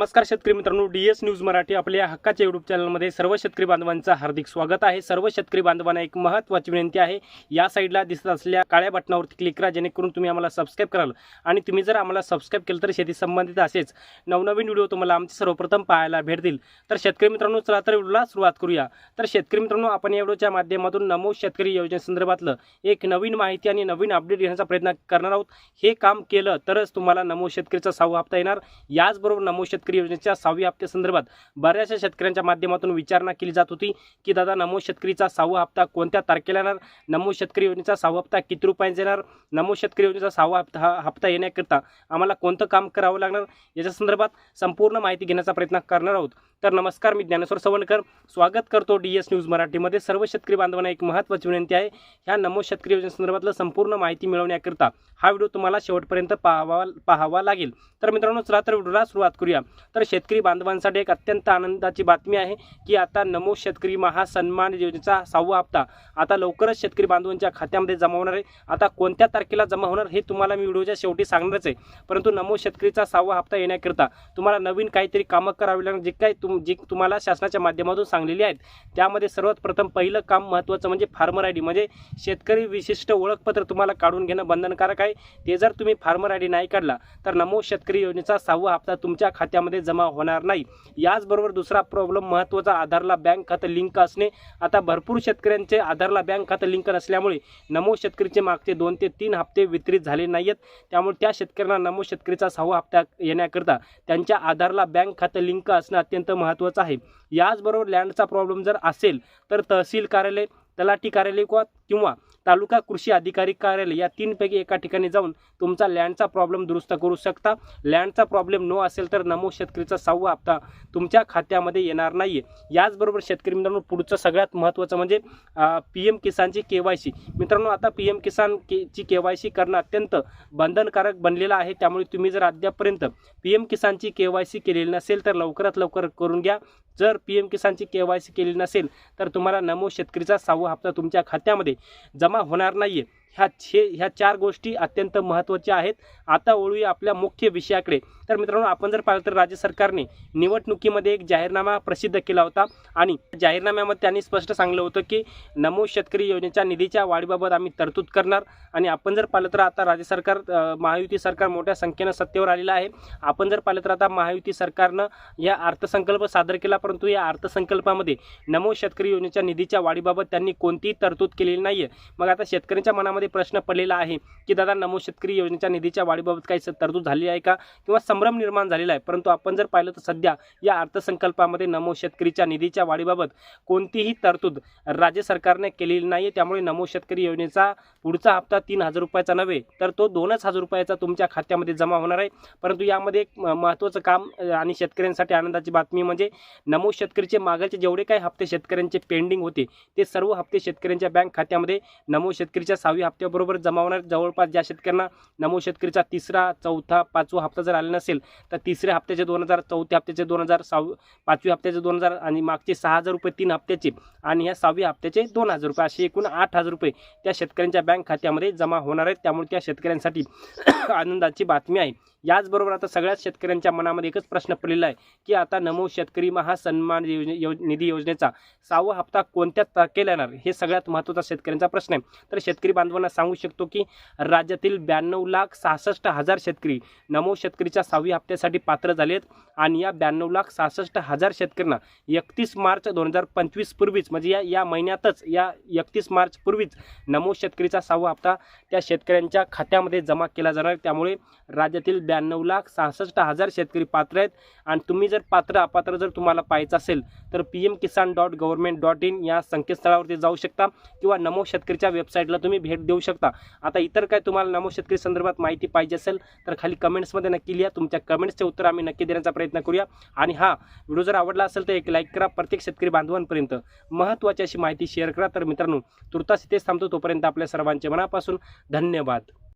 नमस्कार शेतकरी मित्रांनो डी एस न्यूज मराठी आपल्या हक्काच्या युट्यूब चॅनलमध्ये सर्व शेतकरी बांधवांचं हार्दिक स्वागत आहे. सर्व शेतकरी बांधवांना एक महत्त्वाची विनंती आहे. या साईडला दिसत असलेल्या काळ्या बटनावरती क्लिक करा जेणेकरून तुम्ही आम्हाला सबस्क्राईब कराल. आणि तुम्ही जर आम्हाला सबस्क्राईब केलं तर शेती संबंधित असेच नवनवीन व्हिडिओ तुम्हाला आमचे सर्वप्रथम पाहायला भेटतील. तर शेतकरी मित्रांनो चला तर व्हिडिओला सुरुवात करूया. तर शेतकरी मित्रांनो आपण या व्हिडिओच्या माध्यमातून नमो शेतकरी योजनेसंदर्भातलं एक नवीन माहिती आणि नवीन अपडेट घेण्याचा प्रयत्न करणार आहोत. हे काम केलं तरच तुम्हाला नमो शेतकरीचा सहावा हप्ता येणार. याचबरोबर नमो शेतकरी योजनेच्या सहावी हप्त्यासंदर्भात बऱ्याचशा शेतकऱ्यांच्या माध्यमातून विचारणा केली जात होती की दादा नमो शेतकरीचा सहावा हप्ता कोणत्या तारखेला येणार? नमो शेतकरी योजनेचा सहावा हप्ता किती रुपयांचा येणार? नमो शेतकरी योजनेचा सहावा हप्ता हा हप्ता येण्याकरिता आम्हाला कोणतं काम करावं लागणार? याच्या संदर्भात संपूर्ण माहिती घेण्याचा प्रयत्न करणार आहोत. तर नमस्कार मी ज्ञानेश्वर सवणकर स्वागत करतो डी एस न्यूज मराठीमध्ये. सर्व शेतकरी बांधवांना एक महत्त्वाची विनंती आहे. ह्या नमो शेतकरी योजनेसंदर्भातलं संपूर्ण माहिती मिळवण्याकरिता हा व्हिडिओ तुम्हाला शेवटपर्यंत पाहावा पाहावा लागेल. तर मित्रांनो चला तर व्हिडिओला सुरुवात करूया. तर शेतकरी बांधवांसाठी एक अत्यंत आनंदाची बातमी आहे की आता नमो शेतकरी महासन्मान योजनेचा सहावा हप्ता. आता लवकरच शेतकरी बांधवांच्या खात्यामध्ये जमा होणार आहे. आता कोणत्या तारखेला जमा होणार हे तुम्हाला मी व्हिडिओच्या शेवटी सांगणारच आहे. परंतु नमो शेतकरीचा सहावा हप्ता येण्याकरिता तुम्हाला नवीन काहीतरी कामं करावी लागणार जे काही तुम जी तुम्हाला शासनाच्या माध्यमातून सांगलेली आहेत. त्यामध्ये सर्वात प्रथम पहिलं काम महत्त्वाचं म्हणजे फार्मर आय डी म्हणजे शेतकरी विशिष्ट ओळखपत्र तुम्हाला काढून घेणं बंधनकारक आहे. ते जर तुम्ही फार्मर आय डी नाही काढला तर नमो शेतकरी योजनेचा सहावा हप्ता तुमच्या खात्यामध्ये जमा होणार नाही. याचबरोबर दुसरा प्रॉब्लेम महत्त्वाचा आधारला बँक खातं लिंक असणे. आता भरपूर शेतकऱ्यांचे आधारला बँक खातं लिंक नसल्यामुळे नमो शेतकरीचे मागचे दोन ते तीन हप्ते वितरित झाले नाहीत त्यामुळे त्या शेतकऱ्यांना नमो शेतकरीचा सहावा हप्ता येण्याकरिता त्यांच्या आधारला बँक खातं लिंक असणं अत्यंत महत्त्वाचं आहे. याचबरोबर लँडचा प्रॉब्लेम जर असेल तर तहसील कार्यालय तलाठी कार्यालय किंवा किंवा तालुका कृषी अधिकारी कार्यालय या तीनपैकी एका ठिकाणी जाऊन तुमचा लँडचा प्रॉब्लेम दुरुस्त करू शकता. लँडचा प्रॉब्लेम नो असेल तर नमो शेतकरीचा सहावा हप्ता तुमच्या खात्यामध्ये येणार नाही आहे याचबरोबर शेतकरी मित्रांनो पुढचं सगळ्यात महत्त्वाचं म्हणजे पी एम किसानची के वाय सी. मित्रांनो आता पी एम किसान के ची के वाय सी करणं अत्यंत बंधनकारक बनलेलं आहे. त्यामुळे तुम्ही जर अद्यापपर्यंत पी एम किसानची के वाय सी केलेली नसेल तर लवकरात लवकर करून घ्या. जर पी एम किसानची के वाय सी केली नसेल तर तुम्हाला नमो शेतकरीचा सहावा हप्ता तुमच्या खात्यामध्ये जमा होणार नाही आहे ह्या छे ह्या चार गोष्टी अत्यंत महत्त्वाच्या आहेत. आता वळूया आपल्या मुख्य विषयाकडे. तर मित्रांनो आपण जर पाहिलं तर राज्य सरकारने निवडणुकीमध्ये एक जाहीरनामा प्रसिद्ध केला होता आणि जाहीरनाम्यामध्ये त्यांनी स्पष्ट सांगलं होतं की नमो शेतकरी योजनेच्या निधीच्या वाढीबाबत आम्ही तरतूद करणार. आणि आपण जर पाहिलं तर आता राज्य सरकार महायुती सरकार मोठ्या संख्येनं सत्तेवर आलेलं आहे. आपण जर पाहिलं तर आता महायुती सरकारनं या अर्थसंकल्प सादर केला परंतु या अर्थसंकल्पामध्ये नमो शेतकरी योजनेच्या निधीच्या वाढीबाबत त्यांनी कोणतीही तरतूद केलेली नाही आहे मग आता शेतकऱ्यांच्या मनामध्ये प्रश्न पडलेला आहे की दादा नमो शेतकरी योजनेच्या निधीच्या वाढीबाबत काही तरतूद झाली आहे का? किंवा संभ्रम निर्माण झालेला आहे? परंतु आपण जर पाहिलं तर सध्या या अर्थसंकल्पामध्ये नमो शेतकरीच्या निधीच्या वाढीबाबत कोणतीही तरतूद राज्य सरकारने केलेली नाही आहे त्यामुळे नमो शेतकरी योजनेचा पुढचा हप्ता तीन हजार रुपयाचा नव्हे तर तो दोनच हजार रुपयाचा तुमच्या खात्यामध्ये जमा होणार आहे. परंतु यामध्ये एक महत्त्वाचं काम आणि शेतकऱ्यांसाठी आनंदाची बातमी म्हणजे नमो शेतकरीचे मागाचे जेवढे काही हप्ते शेतकऱ्यांचे पेंडिंग होते ते सर्व हप्ते शेतकऱ्यांच्या बँक खात्यामध्ये नमो शेतकरीच्या सहावी हप्त्याबरोबर जमा होणार जवळपास ज्या शेतकऱ्यांना नमो शेतकरीचा तिसरा चौथा पाचवा हप्ता जर आला नसेल तर तिसऱ्या हप्त्याचे दोन हजार चौथ्या हप्त्याचे दोन हजार सहावी पाचव्या हप्त्याचे दोन हजार आणि मागचे सहा हजार रुपये तीन हप्त्याचे आणि ह्या सहाव्या हप्त्याचे दोन हजार रुपये असे एकूण आठ हजार रुपये त्या शेतकऱ्यांच्या बँक खात्यामध्ये जमा होणार आहेत. त्यामुळे त्या शेतकऱ्यांसाठी आनंदाची बातमी आहे. याचबरोबर आता सगळ्याच शेतकऱ्यांच्या मनामध्ये एकच प्रश्न पडलेला आहे की आता नमो शेतकरी महासन्मान योजने योज निधी योजनेचा सहावा हप्ता कोणत्या तारखेला येणार? हे सगळ्यात महत्त्वाचा शेतकऱ्यांचा प्रश्न आहे. तर शेतकरी बांधवांना सांगू शकतो की राज्यातील ब्याण्णव लाख सहासष्ट हजार शेतकरी नमो शेतकरीच्या सहावी हप्त्यासाठी पात्र झाले आहेत आणि या ब्याण्णव लाख सहासष्ट हजार शेतकऱ्यांना एकतीस मार्च दोन हजार पंचवीस पूर्वीच म्हणजे या या महिन्यातच या एकतीस मार्च पूर्वीच नमो शेतकरीचा सहावा हप्ता त्या शेतकऱ्यांच्या खात्यामध्ये जमा केला जाणार. त्यामुळे राज्यातील ब्याण्णव लाख सहासष्ट हजार शेतकरी पात्र आहेत. आणि तुम्ही जर पात्र अपात्र जर तुम्हाला पाहायचं असेल तर P M Kisan dot government dot in या संकेतस्थळावरती जाऊ शकता. किंवा नमो शेतकरीच्या वेबसाईटला तुम्ही भेट देऊ शकता. आता इतर काय तुम्हाला नमो शेतकरी संदर्भात माहिती पाहिजे असेल तर खाली कमेंट्समध्ये नक्की लिहा. तुमच्या कमेंट्सचे उत्तर आम्ही नक्की देण्याचा प्रयत्न करूया. आणि हा व्हिडिओ जर आवडला असेल तर एक लाईक करा प्रत्येक शेतकरी बांधवांपर्यंत. महत्त्वाची अशी माहिती शेअर करा. तर मित्रांनो तुर्तास इथेच थांबतो. तोपर्यंत आपल्या सर्वांचे मनापासून धन्यवाद.